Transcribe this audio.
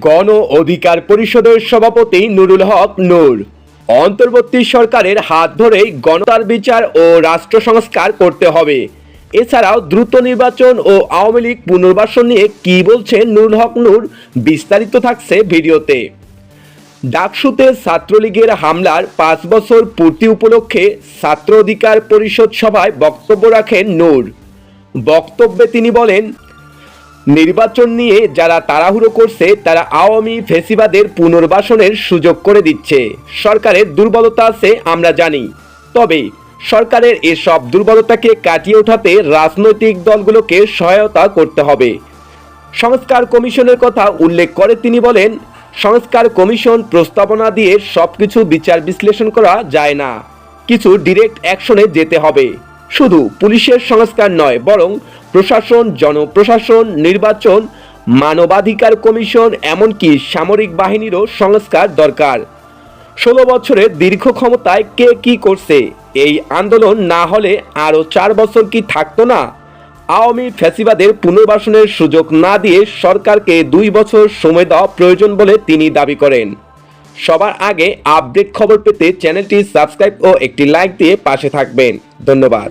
গণ অধিকার পরিষদের সভাপতি নুরুল হক নূর। অন্তর্বর্তী সরকারের হাত ধরেই গণতার বিচার ও রাষ্ট্র সংস্কার করতে হবে। এছাড়াও দ্রুত নির্বাচন ও আওয়ামী লীগ পুনর্বাসন নিয়ে কি বলছেন নুরুল হক নূর বিস্তারিত থাকছে ভিডিওতে। ডাকসুতে ছাত্রলীগের হামলার পাঁচ বছর পূর্তি উপলক্ষে ছাত্র অধিকার পরিষদ সভায় বক্তব্য রাখেন নূর। বক্তব্যে তিনি বলেন নির্বাচন নিয়ে যারা তাড়াহুড়ো করছে, তারা আওয়ামী ফেসিবাদের পুনর্বাসনের সুযোগ করে দিচ্ছে। সরকারের দুর্বলতা আছে, আমরা জানি। তবে সরকারের এসব দুর্বলতাকে কাটিয়ে ওঠাতে রাজনৈতিক দলগুলোকে সহায়তা করতে হবে। সংস্কার কমিশনের কথা উল্লেখ করে তিনি বলেন, সংস্কার কমিশন প্রস্তাবনা দিয়ে সবকিছু বিচার বিশ্লেষণ করা যায় না। কিছু ডিরেক্ট অ্যাকশনে যেতে হবে। শুধু পুলিশের সংস্কার নয়, বরং প্রশাসন, জনপ্রশাসন, নির্বাচন, মানবাধিকার কমিশন, এমনকি সামরিক বাহিনীরও সংস্কার দরকার। ষোলো বছরের দীর্ঘ ক্ষমতায় কে কি করছে? এই আন্দোলন না হলে আরও চার বছর কি থাকতো না? আওয়ামী ফ্যাসিবাদের পুনর্বাসনের সুযোগ না দিয়ে সরকারকে দুই বছর সময় দেওয়া প্রয়োজন বলে তিনি দাবি করেন। সবার আগে আপডেট খবর পেতে চ্যানেলটি সাবস্ক্রাইব ও একটি লাইক দিয়ে পাশে থাকবেন। ধন্যবাদ।